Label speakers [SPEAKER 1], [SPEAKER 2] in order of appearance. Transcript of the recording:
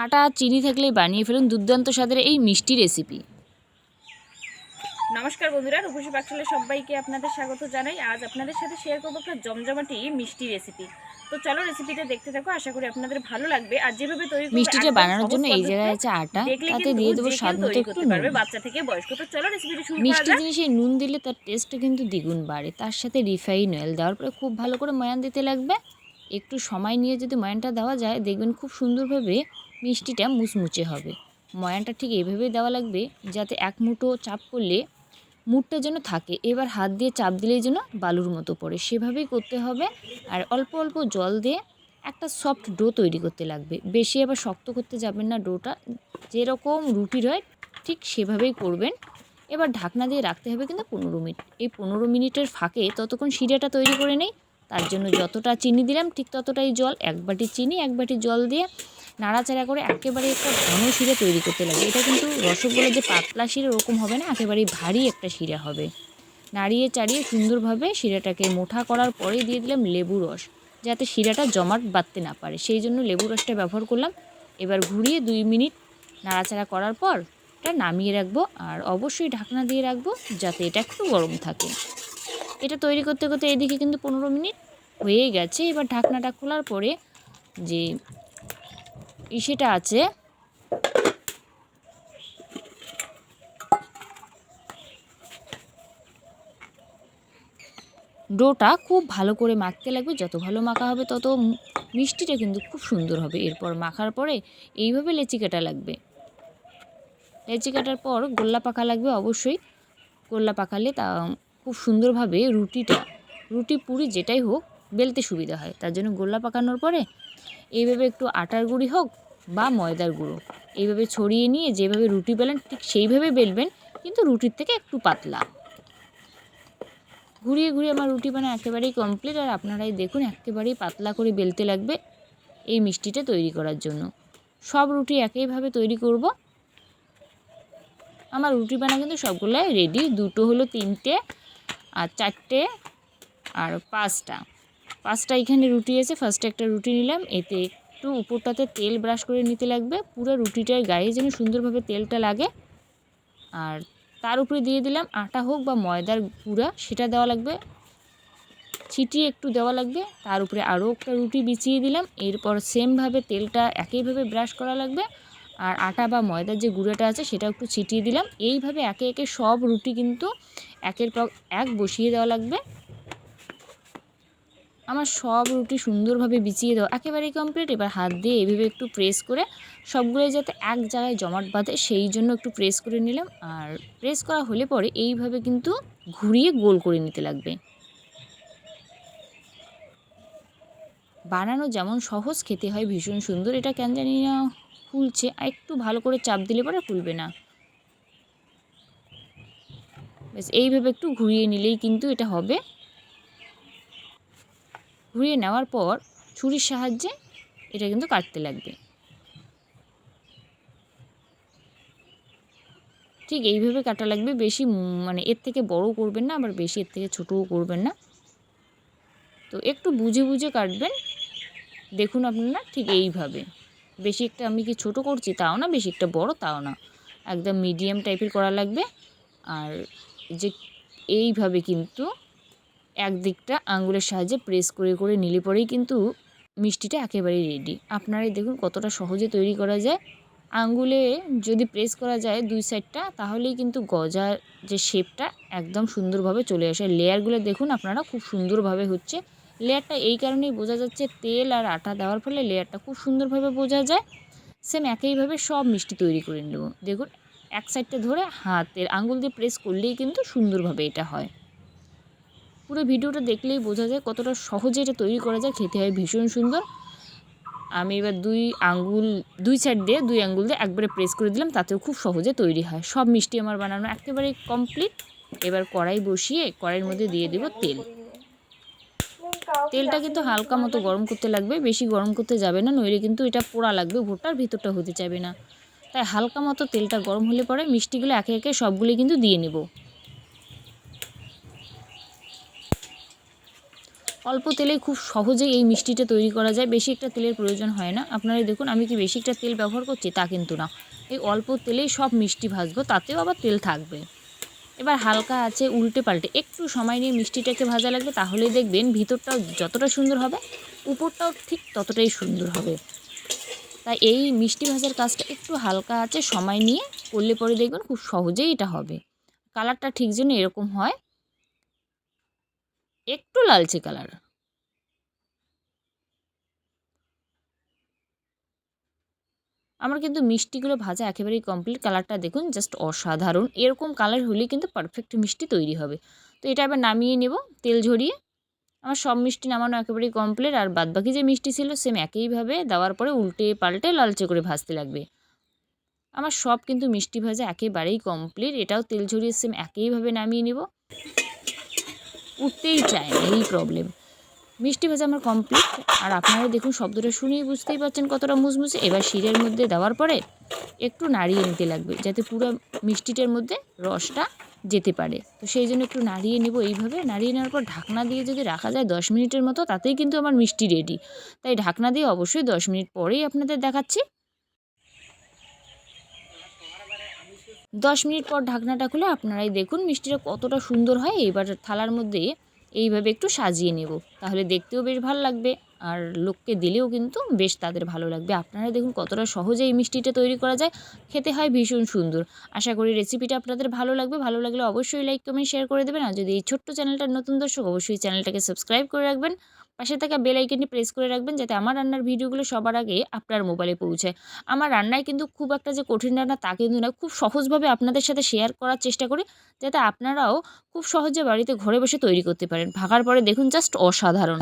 [SPEAKER 1] আটা চিনি থাকলেই বানিয়ে ফেলুন দুর্দান্ত স্বাদের এই মিষ্টি রেসিপি
[SPEAKER 2] নমস্কার বন্ধুরা রূপসী পাকশালে সবাইকে আপনাদের স্বাগত জানাই। আজ আপনাদের সাথে শেয়ার করব একটা জমজমাটি মিষ্টি রেসিপি তো চলো রেসিপিটা দেখতে থাকো আশা করি আপনাদের ভালো লাগবে। আর যেভাবে তৈরি
[SPEAKER 1] মিষ্টিটা বানানোর জন্য এই জায়গায় আছে আটা তাতে দিয়ে দেবো স্বাদ মতো একটু
[SPEAKER 2] পারবে
[SPEAKER 1] নুন।
[SPEAKER 2] বাচ্চা থেকে বয়স্ক। তো চলো রেসিপিটা শুরু করা
[SPEAKER 1] মিষ্টি জিনিসে নুন দিলে তার টেস্টটা কিন্তু দ্বিগুণ বাড়ে তার সাথে রিফাইন অয়েল দেওয়ার পরে খুব ভালো করে ময়ান দিতে লাগবে। একটু সময় নিয়ে যদি ময়ানটা দেওয়া যায় দেখবেন খুব সুন্দরভাবে মিষ্টিটা মুচমুচে হবে। ময়ানটা ঠিক এভাবেই দেওয়া লাগবে যাতে এক মুঠো চাপ করলে মুঠটা যেন থাকে। এবার হাত দিয়ে চাপ দিলেই যেন বালুর মতো পড়ে। সেভাবেই করতে হবে আর অল্প অল্প জল দিয়ে একটা সফট ডো তৈরি করতে লাগবে। বেশি আবার শক্ত করতে যাবেন না ডোটা। যেরকম রুটির হয় ঠিক সেভাবেই করবেন। এবার ঢাকনা দিয়ে রাখতে হবে কিন্তু পনেরো মিনিট। এই পনেরো মিনিটের ফাঁকে ততক্ষণ শিরাটা তৈরি করে নেই। তার জন্য যতটা চিনি দিলাম, ঠিক ততটাই জল, এক বাটি চিনি, এক বাটি জল দিয়ে নাড়াচাড়া করে একেবারে একটা ঘন শিরা তৈরি করতে লাগে এটা কিন্তু রসগোল্লা যে পাতলা শিরা ওরকম হবে না, একেবারেই ভারী একটা শিরা হবে। নাড়িয়ে চাড়িয়ে সুন্দরভাবে শিরাটাকে মোটা করার পরে দিয়ে দিলাম লেবু রস, যাতে শিরাটা জমাট বাঁধতে না পারে। সেই জন্য লেবু রসটা ব্যবহার করলাম। এবার ঘুরিয়ে দুই মিনিট নাড়াচাড়া করার পর এটা নামিয়ে রাখব, আর অবশ্যই ঢাকনা দিয়ে রাখব, যাতে এটা একটু গরম থাকে। এটা তৈরি করতে করতে এদিকে কিন্তু পনেরো মিনিট হয়েই গেছে। এবার ঢাকনাটা খোলার পরে যে ইসেটা আছে, ডোটা খুব ভালো করে মাখতে লাগবে। যত ভালো মাখা হবে তত মিষ্টিটা কিন্তু খুব সুন্দর হবে। এরপর মাখার পরে এইভাবে লেচি কাটা লাগবে। লেচি কাটার পর গোল্লা পাখা লাগবে অবশ্যই। গোল্লা পাখালে তা খুব সুন্দরভাবে রুটিটা, রুটি পুরি যেটাই হোক বেলতে সুবিধা হয়। তার জন্য গোল্লা পাকানোর পরে এইভাবে একটু আটার গুঁড়ি হোক বা ময়দার গুঁড়ো এইভাবে ছড়িয়ে নিয়ে যেভাবে রুটি বেলেন ঠিক সেইভাবে বেলবেন, কিন্তু রুটির থেকে একটু পাতলা। ঘুরিয়ে ঘুরিয়ে আমার রুটি বানা একেবারেই কমপ্লিট আর আপনারাই দেখুন একেবারেই পাতলা করে বেলতে লাগবে এই মিষ্টিটা তৈরি করার জন্য। সব রুটি একইভাবে তৈরি করব। আমার রুটি বানা কিন্তু সবগুলাই রেডি দুটো হলো তিনটে আর চারটে আর পাঁচটা। পাঁচটা এখানে রুটি আছে, ফার্স্টে একটা রুটি নিলাম, এতে একটু উপরটাতে তেল ব্রাশ করে নিতে লাগবে। পুরো রুটিটার গায়ে যেন সুন্দরভাবে তেলটা লাগে। আর তার উপরে দিয়ে দিলাম আটা হোক বা ময়দার গুঁড়া, সেটা দেওয়া লাগবে। ছিটিয়ে একটু দেওয়া লাগবে। তার উপরে আরও একটা রুটি বিছিয়ে দিলাম। এরপর সেমভাবে তেলটা একইভাবে ব্রাশ করা লাগবে। আর আটা বা ময়দার যে গুঁড়োটা আছে সেটা একটু ছিটিয়ে দিলাম। এইভাবে একে একে সব রুটি কিন্তু একের পর এক বসিয়ে দেওয়া লাগবে। আমার সব রুটি সুন্দরভাবে বিছিয়ে দেওয়া একেবারেই কমপ্লিট এবার হাত দিয়ে এইভাবে একটু প্রেস করে সবগুলোই যাতে এক জায়গায় জমাট বাঁধে সেই জন্য একটু প্রেস করে নিলাম। আর প্রেস করা হলে পরে এইভাবে কিন্তু ঘুরিয়ে গোল করে নিতে লাগবে। বানানো যেমন সহজ, খেতে হয় ভীষণ সুন্দর। এটা কেন জানি না। ফুলছে, আর একটু ভালো করে চাপ দিলে পরে ফুলবে না। ব্যাস, এইভাবে একটু ঘুরিয়ে নিলেই কিন্তু এটা হবে। ঘুরিয়ে নেওয়ার পর ছুরির সাহায্যে এটা কিন্তু কাটতে লাগবে। ঠিক এইভাবে কাটা লাগবে, বেশি মানে এর থেকে বড় করবেন না, আবার বেশি এর থেকে ছোটও করবেন না। তো একটু বুঝে বুঝে কাটবেন। দেখুন আপনারা ঠিক এইভাবে। বেশি একটা আমি কি ছোট করছি? তাও না, বেশি একটা বড়, তাও না। একদম মিডিয়াম টাইপের করা লাগবে। আর যে এইভাবে কিন্তু একদিকটা আঙুলের সাহায্যে প্রেস করে করে নিলে পরেই কিন্তু মিষ্টিটা একেবারেই রেডি আপনারাই দেখুন কতটা সহজে তৈরি করা যায়। আঙ্গুলে যদি প্রেস করা যায় দুই সাইডটা তাহলেই কিন্তু গজার যে শেপটা একদম সুন্দরভাবে চলে আসে। লেয়ারগুলো দেখুন আপনারা, খুব সুন্দরভাবে হচ্ছে। লেয়ারটা এই কারণেই বোঝা যাচ্ছে তেল আর আটা দেওয়ার ফলে লেয়ারটা খুব সুন্দরভাবে বোঝা যায়। সেম একইভাবে সব মিষ্টি তৈরি করে নেব। দেখুন, এক সাইডটা ধরে হাতের আঙ্গুল দিয়ে প্রেস করলেই কিন্তু সুন্দরভাবে এটা হয়। পুরো ভিডিওটা দেখলেই বোঝা যায় কতটা সহজে এটা তৈরি করা যায়। খেতে হয় ভীষণ সুন্দর। আমি এবার দুই আঙ্গুল দুই সাইড দিয়ে, দুই আঙ্গুল দিয়ে একবারে প্রেস করে দিলাম, তাতেও খুব সহজে তৈরি হয়। সব মিষ্টি আমার বানানো একেবারে কমপ্লিট এবার কড়াই বসিয়ে কড়াইয়ের মধ্যে দিয়ে দেবো তেল। তেলটা কিন্তু হালকা মতো গরম করতে লাগবে, বেশি গরম করতে যাবে না, নইলে কিন্তু এটা পোড়া লাগবে ভোটার ভিতরটা হতে চাইবে না। তাই হালকা মতো তেলটা গরম হলে পরে মিষ্টিগুলো একে একে সবগুলি কিন্তু দিয়ে নেব। অল্প তেলে খুব সহজেই এই মিষ্টিটা তৈরি করা যায়, বেশি একটা তেলের প্রয়োজন হয় না। আপনারা দেখুন আমি কি বেশি একটা তেল ব্যবহার করছি তা কিন্তু না। এই অল্প তেলেই সব মিষ্টি ভাজবো, তাতেও আবার তেল থাকবে। এবার হালকা আছে উল্টে পাল্টে। একটু সময় নিয়ে মিষ্টিটাকে ভাজা লাগবে, তাহলেই দেখবেন ভিতরটাও যতটা সুন্দর হবে, উপরটাও ঠিক ততটাই সুন্দর হবে। তাই এই মিষ্টি ভাজার কাজটা একটু হালকা আছে, সময় নিয়ে করলে পরে দেখবেন খুব সহজেই এটা হবে। কালারটা ঠিক যেন এরকম হয়। একটু লালচে কালার। আমার কিন্তু মিষ্টিগুলো ভাজা একেবারেই কমপ্লিট কালারটা দেখুন জাস্ট অসাধারণ। এরকম কালার হলেই কিন্তু পারফেক্ট মিষ্টি তৈরি হবে। তো এটা এবার নামিয়ে নেব, তেল ঝরিয়ে। আমার সব মিষ্টি নামানো একেবারেই কমপ্লিট আর বাদবাকি যে মিষ্টি ছিল সেম একইভাবে দেওয়ার পরে উল্টে পাল্টে লালচে করে ভাজতে লাগবে। আমার সব কিন্তু মিষ্টি ভাজা একেবারেই কমপ্লিট এটাও তেল ঝরিয়ে সেম একইভাবে নামিয়ে নেব। উঠতেই চায় এই প্রবলেম মিষ্টি ভাজা আমার কমপ্লিট আর আপনারা দেখুন, শব্দটা শুনেই বুঝতেই পারছেন কতটা মুসমুসে। এবার শিরের মধ্যে দেওয়ার পরে একটু নাড়িয়ে নিতে লাগবে, যাতে পুরো মিষ্টিটার মধ্যে রসটা যেতে পারে। তো সেই জন্য একটু নাড়িয়ে নেব এইভাবে। নাড়িয়ে নেওয়ার পর ঢাকনা দিয়ে যদি রাখা যায় দশ মিনিটের মতো, তাতেই কিন্তু আমার মিষ্টি রেডি তাই ঢাকনা দিয়ে অবশ্যই দশ মিনিট পরেই আপনাদের দেখাচ্ছি। দশ মিনিট পর ঢাকনাটা খুলে আপনারাই দেখুন মিষ্টিটা কতটা সুন্দর হয়। এবার থালার মধ্যে এইভাবে একটু সাজিয়ে নেব। তাহলে দেখতেও বেশ ভালো লাগবে আর লোককে দিলেও কিন্তু বেশ তাদের ভালো লাগবে। আপনারা দেখুন কতটা সহজে এই মিষ্টিটা তৈরি করা যায়। খেতে হয় ভীষণ সুন্দর। আশা করি রেসিপিটা আপনাদের ভালো লাগবে। ভালো লাগলে অবশ্যই লাইক কমেন্ট শেয়ার করে দেবেন। আর যদি এই ছোট্ট চ্যানেলটার নতুন দর্শক, অবশ্যই চ্যানেলটাকে সাবস্ক্রাইব করে রাখবেন। পাশে থাকা বেল আইকনটি প্রেস করে রাখবেন যাতে আমার রান্নার ভিডিওগুলো সবার আগে আপনার মোবাইলে পৌঁছায় আমার রান্নায় কিন্তু খুব একটা যে কঠিন রান্না তা কিন্তু না খুব সহজভাবে আপনাদের সাথে শেয়ার করার চেষ্টা করি যাতে আপনারাও খুব সহজে বাড়িতে ঘরে বসে তৈরি করতে পারেন। ভাগার পরে দেখুন জাস্ট অসাধারণ।